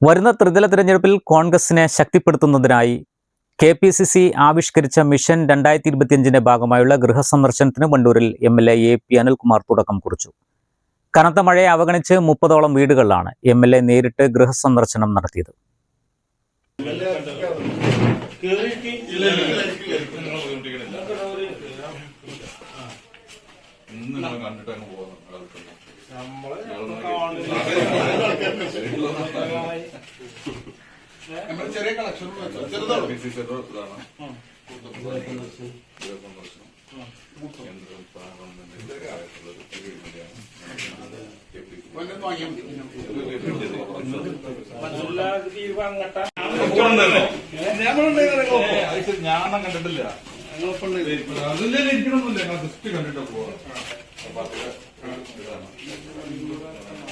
വരുന്ന ത്രിതല തിരഞ്ഞെടുപ്പിൽ കോൺഗ്രസിനെ ശക്തിപ്പെടുത്തുന്നതിനായി കെ പി സി സി ആവിഷ്കരിച്ച മിഷൻ രണ്ടായിരത്തി ഇരുപത്തിയഞ്ചിന്റെ ഭാഗമായുള്ള ഗൃഹസന്ദർശനത്തിന് വണ്ടൂരിൽ M L A A P Anilkumar തുടക്കം കുറിച്ചു. കനത്ത മഴയെ അവഗണിച്ച് മുപ്പതോളം വീടുകളിലാണ് എം എൽ എ നേരിട്ട് ഗൃഹസന്ദർശനം നടത്തിയത്. നമ്മുടെ ചെറിയ കളക്ഷൻ ചെറുതാണ്. ഞാൻ കണ്ടിട്ടില്ല അതില്ലേ ഇരിക്കണമെന്നില്ല ഞങ്ങൾ ജസ്റ്റ് കണ്ടിട്ട് പോവാം.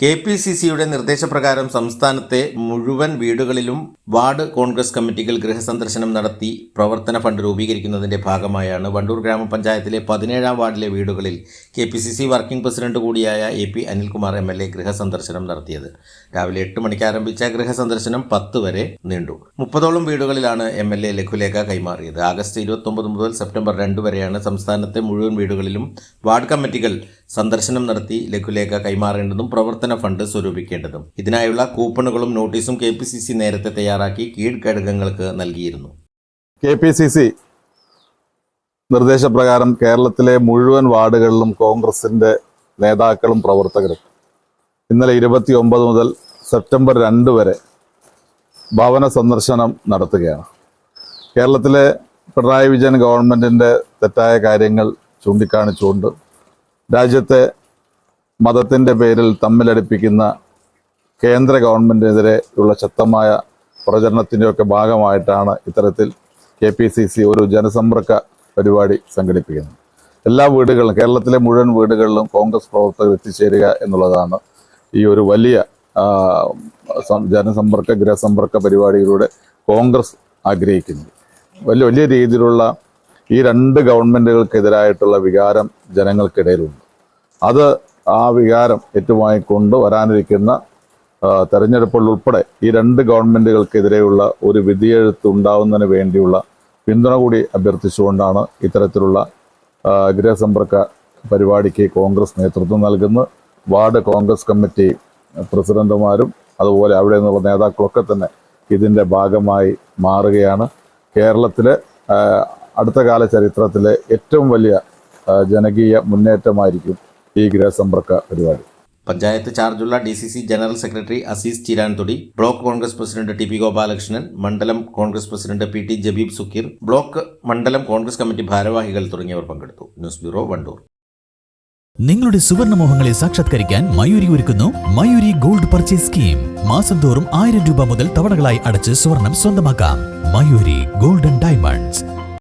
K P C സിയുടെ നിർദ്ദേശപ്രകാരം സംസ്ഥാനത്തെ മുഴുവൻ വീടുകളിലും വാർഡ് കോൺഗ്രസ് കമ്മിറ്റികൾ ഗൃഹസന്ദർശനം നടത്തി പ്രവർത്തന ഫണ്ട് രൂപീകരിക്കുന്നതിന്റെ ഭാഗമായാണ് വണ്ടൂർ ഗ്രാമപഞ്ചായത്തിലെ പതിനേഴാം വാർഡിലെ വീടുകളിൽ K P C C working president കൂടിയായ A P Anilkumar M L A ഗൃഹസന്ദർശനം നടത്തിയത്. രാവിലെ എട്ട് മണിക്ക് ആരംഭിച്ച ഗൃഹസന്ദർശനം പത്ത് വരെ നീണ്ടു. മുപ്പതോളം വീടുകളിലാണ് എം എൽ എ ലഘുലേഖ കൈമാറിയത്. ആഗസ്റ്റ് ഇരുപത്തൊമ്പത് മുതൽ സെപ്റ്റംബർ രണ്ട് വരെയാണ് സംസ്ഥാനത്തെ മുഴുവൻ വീടുകളിലും വാർഡ് കമ്മിറ്റികൾ സന്ദർശനം നടത്തി ലഘുലേഖ കൈമാറേണ്ടതും പ്രവർത്തന ഫണ്ട് സ്വരൂപിക്കേണ്ടതും. ഇതിനായുള്ള കൂപ്പണുകളും നോട്ടീസും കെ പി സി സി നേരത്തെ തയ്യാറാക്കി കീഴ് ഘടകങ്ങൾക്ക് നൽകിയിരുന്നു. കെ പി സി സി നിർദ്ദേശപ്രകാരം കേരളത്തിലെ മുഴുവൻ വാർഡുകളിലും കോൺഗ്രസിന്റെ നേതാക്കളും പ്രവർത്തകരും. ഇന്നലെ ഇരുപത്തി ഒമ്പത് മുതൽ സെപ്റ്റംബർ രണ്ട് വരെ ഭവന സന്ദർശനം നടത്തുകയാണ്. കേരളത്തിലെ പിണറായി വിജയൻ ഗവൺമെന്റിന്റെ തെറ്റായ കാര്യങ്ങൾ ചൂണ്ടിക്കാണിച്ചുകൊണ്ട് രാജ്യത്തെ മതത്തിന്റെ പേരിൽ തമ്മിലടിപ്പിക്കുന്ന കേന്ദ്ര ഗവൺമെന്റിനെതിരെ ഉള്ള ശക്തമായ പ്രചരണത്തിന്റെയൊക്കെ ഭാഗമായിട്ടാണ് ഇത്തരത്തിൽ കെ പി സി സി ഒരു ജനസമ്പർക്ക പരിപാടി സംഘടിപ്പിക്കുന്നത്. എല്ലാ വീടുകളിലും കേരളത്തിലെ മുഴുവൻ വീടുകളിലും കോൺഗ്രസ് പ്രവർത്തകർ എത്തിച്ചേരുക എന്നുള്ളതാണ് ഈ ഒരു വലിയ ജനസമ്പർക്ക ഗൃഹസമ്പർക്ക പരിപാടിയിലൂടെ കോൺഗ്രസ് ആഗ്രഹിക്കുന്നത്. വലിയ വലിയ രീതിയിലുള്ള ഈ രണ്ട് ഗവൺമെന്റുകൾക്കെതിരായിട്ടുള്ള വികാരം ജനങ്ങൾക്കിടയിലുണ്ട്. അത് ആ വികാരം ഏറ്റുവാങ്ങിക്കൊണ്ട് വരാനിരിക്കുന്ന തെരഞ്ഞെടുപ്പുകളുൾപ്പെടെ ഈ രണ്ട് ഗവൺമെന്റുകൾക്കെതിരെയുള്ള ഒരു വിധിയെഴുത്ത് ഉണ്ടാവുന്നതിന് വേണ്ടിയുള്ള പിന്തുണ കൂടി അഭ്യർത്ഥിച്ചുകൊണ്ടാണ് ഇത്തരത്തിലുള്ള ഗൃഹസമ്പർക്ക പരിപാടിക്ക് കോൺഗ്രസ് നേതൃത്വം നൽകുന്നത്. വാർഡ് കോൺഗ്രസ് കമ്മിറ്റി പ്രസിഡന്റുമാരും അതുപോലെ അവിടെ നിന്നുള്ള നേതാക്കളൊക്കെ തന്നെ ഇതിന്റെ ഭാഗമായി മാറുകയാണ്. കേരളത്തിലെ അടുത്ത കാല ചരിത്രത്തിലെ ഏറ്റവും വലിയ ജനകീയ മുന്നേറ്റമായിരിക്കും ഈ ഗൃഹസമ്പർക്ക പരിപാടി. പഞ്ചായത്ത് ചാർജുള്ള D C C general secretary Azeez Chiranthodi block Congress president T P Gopalakrishnan മണ്ഡലം Congress president P T Jabeeb Sukkeer block മണ്ഡലം കോൺഗ്രസ് കമ്മിറ്റി ഭാരവാഹികൾ തുടങ്ങിയവർ പങ്കെടുത്തു. News bureau Wandoor. നിങ്ങളുടെ സുവർണമോഹങ്ങളെ സാക്ഷാത്കരിക്കാൻ മയൂരി ഒരുക്കുന്നു മയൂരി ഗോൾഡ് പർച്ചേസ് സ്കീം. മാസം തോറും ആയിരം രൂപ മുതൽ തവണകളായി അടച്ച് സ്വർണം സ്വന്തമാക്കാം. Mayoori golden diamonds.